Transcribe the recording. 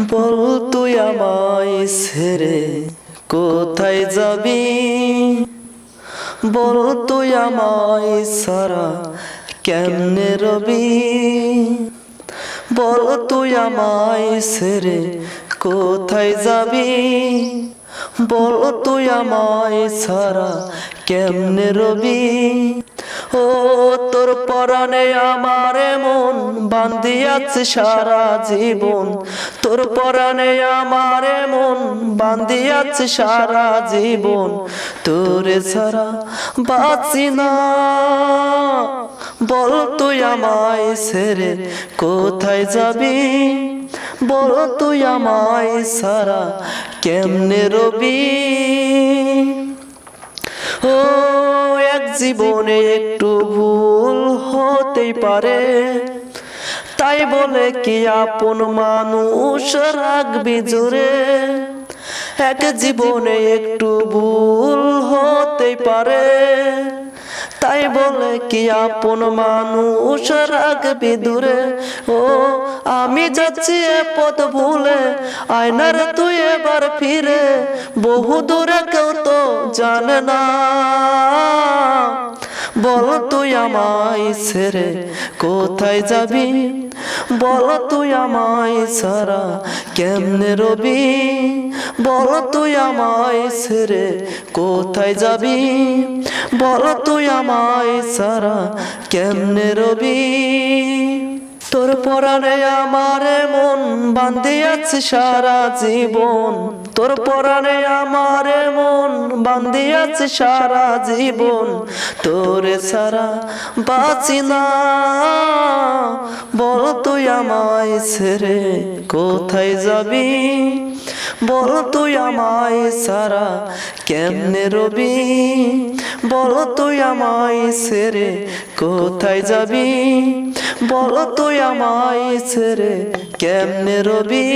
বল তুই আমায় ছেড়ে কোথায় যাবি? বল তুই আমায় সারা কেমনে রবি? বল তুই আমায় ছেড়ে কোথায় যাবি? বল তুই আমায় সারা কেমনে রবি? ও পরাণে আমার মন বান্দিয়াছে সারা জীবন। তোর পরাণে আমার মন বান্দিয়াছে সারা জীবন। তোর ছাড়া বাঁচি না। বল তুই আমায় ছেড়ে কোথায় যাবি? বল তুই আমায় সারা কেমনে রবি? ও জীবনে একটু ভুল হতেই পারে। তাই বলে কি আপন মানুষ রাখবি জোরে? এক জীবনে একটু ভুল হতেই পারে। বলে কি আপন মানুষ রাখবি দূরে? ও, আমি যাচ্ছি এ পথ ভুলে, আয়নার তুই এবার ফিরে। বহু দূরে কেউ তো জানে না। বল তুই আমায় ছেড়ে কোথায় যাবি? বল তুই আমায় সারা কেমনে রবি? বল তুই আমায় ছেড়ে কোথায় যাবি? বল তুই আমায় সারা কেমনে রবি? তোর পরাণে আমার মন বান্ধে আছে সারা জীবন। তোর পরাণে আমার মন বান্ধে আছে সারা জীবন, তোরে সারা বাঁচি না। বল তুই আমায় ছেড়ে কোথায় যাবি? বল তুই আমায় সারা কেমনে রবি? বল তুই আমায় ছেড়ে কোথায় যাবি? বল তুই আমায় ছেড়ে কেমনে রবি?